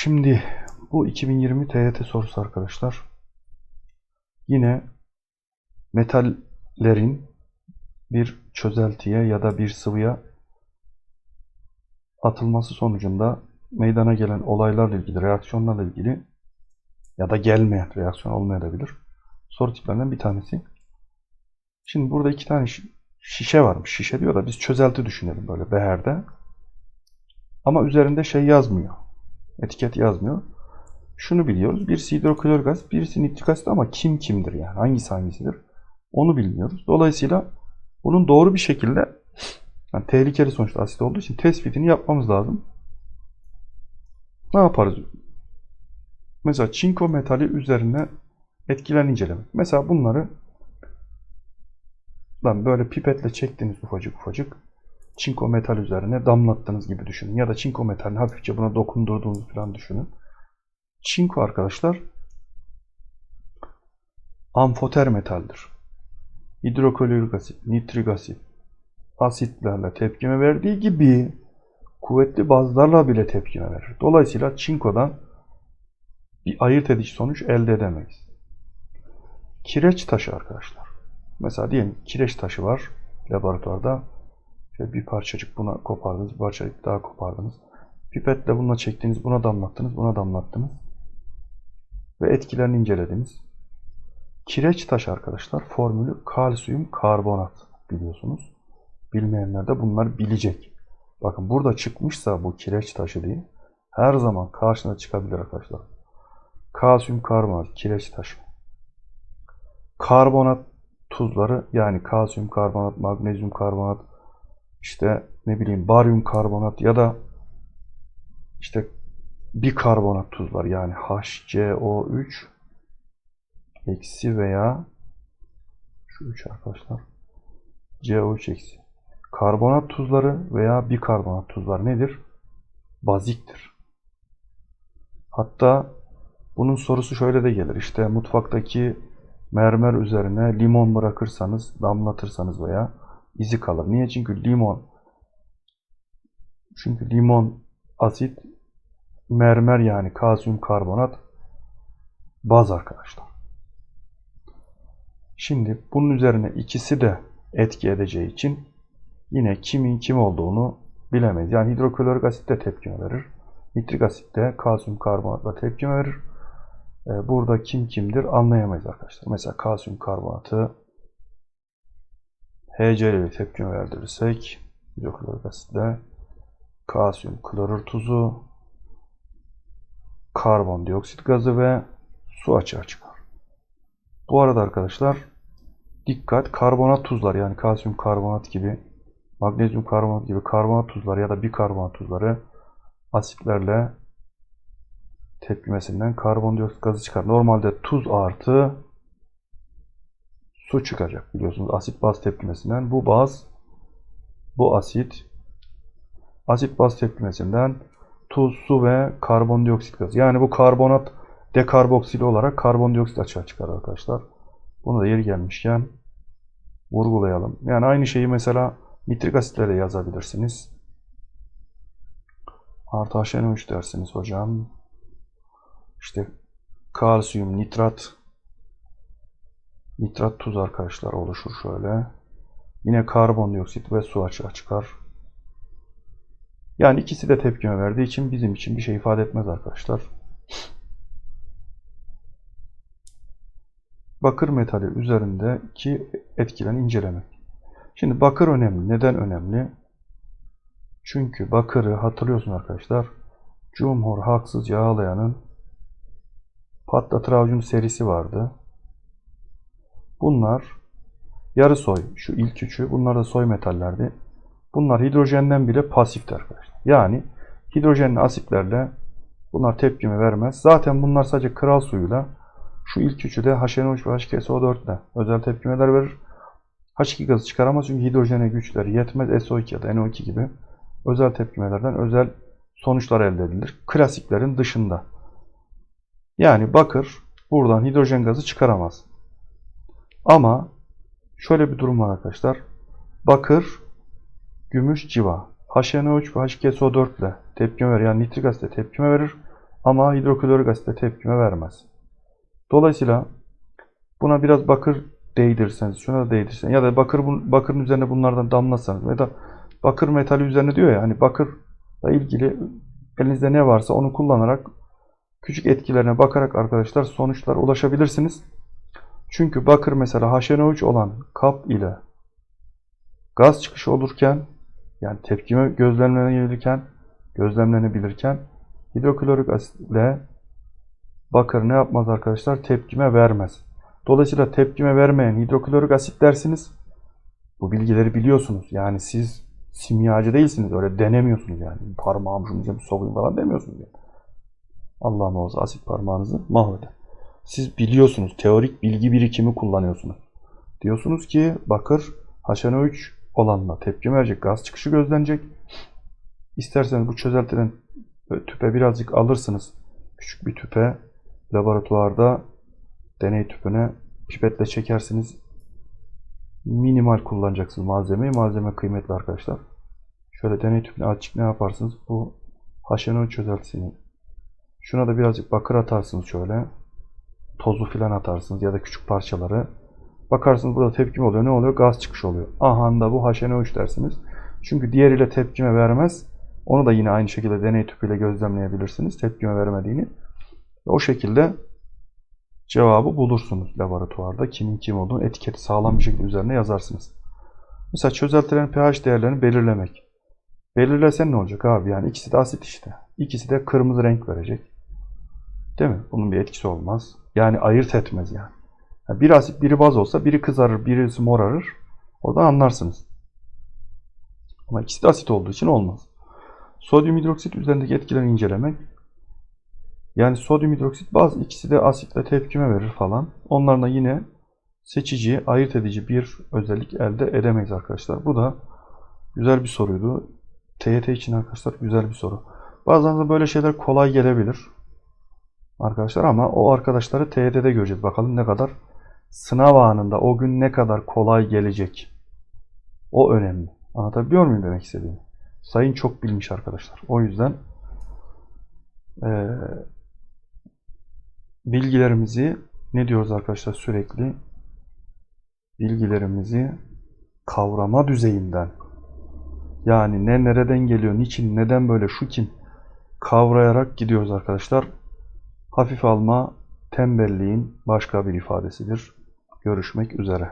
Şimdi bu 2020 TYT sorusu arkadaşlar. Yine metallerin bir çözeltiye ya da bir sıvıya atılması sonucunda meydana gelen olaylarla ilgili, reaksiyonlarla ilgili ya da gelmeyen reaksiyon olmayabilir. Soru tiplerinden bir tanesi. Şimdi burada iki tane şişe varmış. Şişe diyor da biz çözelti düşünelim böyle beherde. Ama üzerinde şey yazmıyor. Etiket yazmıyor. Şunu biliyoruz. Birisi hidroklor gaz, birisi nitrik asit ama kim kimdir yani? Hangisi hangisidir? Onu bilmiyoruz. Dolayısıyla bunun doğru bir şekilde yani tehlikeli sonuçta asit olduğu için tespitini yapmamız lazım. Ne yaparız? Mesela çinko metali üzerine etkilen incelemek. Mesela bunları ben böyle pipetle çektiniz ufacık ufacık çinko metal üzerine damlattığınız gibi düşünün. Ya da çinko metalini hafifçe buna dokundurduğunuzu falan düşünün. Çinko arkadaşlar amfoter metaldir. Hidroklorik asit, nitrik asit asitlerle tepkime verdiği gibi kuvvetli bazlarla bile tepkime verir. Dolayısıyla çinkodan bir ayırt edici sonuç elde edemeyiz. Kireç taşı arkadaşlar. Mesela diyelim kireç taşı var laboratuvarda. Şöyle bir parçacık buna kopardınız, bir parçacık daha kopardınız. Pipetle bununla çektiniz, buna damlattınız, buna damlattınız. Ve etkilerini incelediniz. Kireç taş arkadaşlar formülü kalsiyum karbonat biliyorsunuz. Bilmeyenler de bunlar bilecek. Bakın burada çıkmışsa bu kireç taşı diye her zaman karşına çıkabilir arkadaşlar. Kalsiyum karbonat, kireç taşı. Karbonat tuzları yani kalsiyum karbonat, magnezyum karbonat, işte ne bileyim baryum karbonat ya da işte bikarbonat tuzlar yani HCO3 eksi veya şu 3 arkadaşlar CO3 eksi. Karbonat tuzları veya bikarbonat tuzlar nedir? Baziktir. Hatta bunun sorusu şöyle de gelir. İşte mutfaktaki mermer üzerine limon bırakırsanız, damlatırsanız veya izi kalır. Niye? Çünkü limon çünkü limon asit mermer yani kalsiyum karbonat baz arkadaşlar. Şimdi bunun üzerine ikisi de etki edeceği için yine kimin kim olduğunu bilemeyiz. Yani hidroklorik asit de tepkime verir. Nitrik asit de kalsiyum karbonatla tepkime verir. Ee, burada kim kimdir anlayamayız arkadaşlar. Mesela kalsiyum karbonatı HCl ile tepkime verdirirsek hidroklorik asitle kalsiyum klorür tuzu karbondioksit gazı ve su açığa çıkar. Bu arada arkadaşlar dikkat karbonat tuzlar yani kalsiyum karbonat gibi magnezyum karbonat gibi karbonat tuzları ya da bikarbonat tuzları asitlerle tepkimesinden karbondioksit gazı çıkar. Normalde tuz artı su çıkacak biliyorsunuz asit baz tepkimesinden. Bu baz bu asit asit baz tepkimesinden tuz, su ve karbondioksit gazı. Yani bu karbonat dekarboksili olarak karbondioksit açığa çıkar arkadaşlar. Bunu da yeri gelmişken vurgulayalım. Yani aynı şeyi mesela nitrik asitle yazabilirsiniz. Artı HNO3 dersiniz hocam. İşte kalsiyum nitrat nitrat tuz arkadaşlar oluşur şöyle. Yine karbondioksit ve su açığa çıkar. Yani ikisi de tepkime verdiği için bizim için bir şey ifade etmez arkadaşlar. Bakır metali üzerindeki etkilen incelemek. Şimdi bakır önemli. Neden önemli? Çünkü bakırı hatırlıyorsun arkadaşlar. Cumhur Haksız Yağlayan'ın Patlatır Avucum serisi vardı. Bunlar yarı soy. Şu ilk üçü. Bunlar da soy metallerdi. Bunlar hidrojenden bile pasifti arkadaşlar. Yani hidrojenli asitlerle bunlar tepkime vermez. Zaten bunlar sadece kral suyuyla şu ilk üçü de HNO3 ve H2SO4 ile özel tepkimeler verir. H2 gazı çıkaramaz çünkü hidrojene güçleri yetmez. SO2 ya da NO2 gibi özel tepkimelerden özel sonuçlar elde edilir. Klasiklerin dışında. Yani bakır buradan hidrojen gazı çıkaramaz. Ama şöyle bir durum var arkadaşlar. Bakır, gümüş, civa. HNO3 ve H2SO4 ile tepkime verir. Yani nitrik asitle tepkime verir. Ama hidroklorik asitte tepkime vermez. Dolayısıyla buna biraz bakır değdirseniz, şuna da değdirseniz ya da bakır bakırın üzerine bunlardan damlasanız ya da bakır metali üzerine diyor ya hani bakırla ilgili elinizde ne varsa onu kullanarak küçük etkilerine bakarak arkadaşlar sonuçlar ulaşabilirsiniz. Çünkü bakır mesela HNO3 olan kap ile gaz çıkışı olurken yani tepkime gözlemlenebilirken gözlemlenebilirken hidroklorik asitle bakır ne yapmaz arkadaşlar? Tepkime vermez. Dolayısıyla tepkime vermeyen hidroklorik asit dersiniz. Bu bilgileri biliyorsunuz. Yani siz simyacı değilsiniz. Öyle denemiyorsunuz yani. Parmağım şunu sokayım falan demiyorsunuz. Yani. Allah muhafaza asit parmağınızı mahveder. Siz biliyorsunuz. Teorik bilgi birikimi kullanıyorsunuz. Diyorsunuz ki bakır HNO3 olanla tepki verecek. Gaz çıkışı gözlenecek. İsterseniz bu çözeltiden tüpe birazcık alırsınız. Küçük bir tüpe laboratuvarda deney tüpüne pipetle çekersiniz. Minimal kullanacaksınız malzemeyi. Malzeme kıymetli arkadaşlar. Şöyle deney tüpüne açık ne yaparsınız? Bu HNO çözeltisini. Şuna da birazcık bakır atarsınız şöyle. Tozu filan atarsınız ya da küçük parçaları. Bakarsınız burada tepkime oluyor. Ne oluyor? Gaz çıkışı oluyor. Aha da bu HNO3 dersiniz. Çünkü diğeriyle tepkime vermez. Onu da yine aynı şekilde deney tüpüyle gözlemleyebilirsiniz. Tepkime vermediğini. O şekilde cevabı bulursunuz laboratuvarda. Kimin kim olduğunu etiketi sağlam bir şekilde üzerine yazarsınız. Mesela çözeltilerin pH değerlerini belirlemek. Belirlesen ne olacak abi? Yani ikisi de asit işte. İkisi de kırmızı renk verecek. Değil mi? Bunun bir etkisi olmaz. Yani ayırt etmez yani. yani biri asit, biri baz olsa biri kızarır, birisi morarır. O da anlarsınız. Ama ikisi de asit olduğu için olmaz. Sodyum hidroksit üzerindeki etkilerini incelemek. Yani sodyum hidroksit bazı ikisi de asitle tepkime verir falan. Onlarla yine seçici, ayırt edici bir özellik elde edemeyiz arkadaşlar. Bu da güzel bir soruydu. TYT için arkadaşlar güzel bir soru. Bazen de böyle şeyler kolay gelebilir. Arkadaşlar ama o arkadaşları TYT'de göreceğiz. Bakalım ne kadar sınav anında o gün ne kadar kolay gelecek. O önemli. Anlatabiliyor muyum demek istediğimi? Sayın çok bilmiş arkadaşlar. O yüzden e, bilgilerimizi ne diyoruz arkadaşlar sürekli? Bilgilerimizi kavrama düzeyinden yani ne nereden geliyor, niçin, neden böyle, şu kim kavrayarak gidiyoruz arkadaşlar. Hafif alma tembelliğin başka bir ifadesidir. Görüşmek üzere.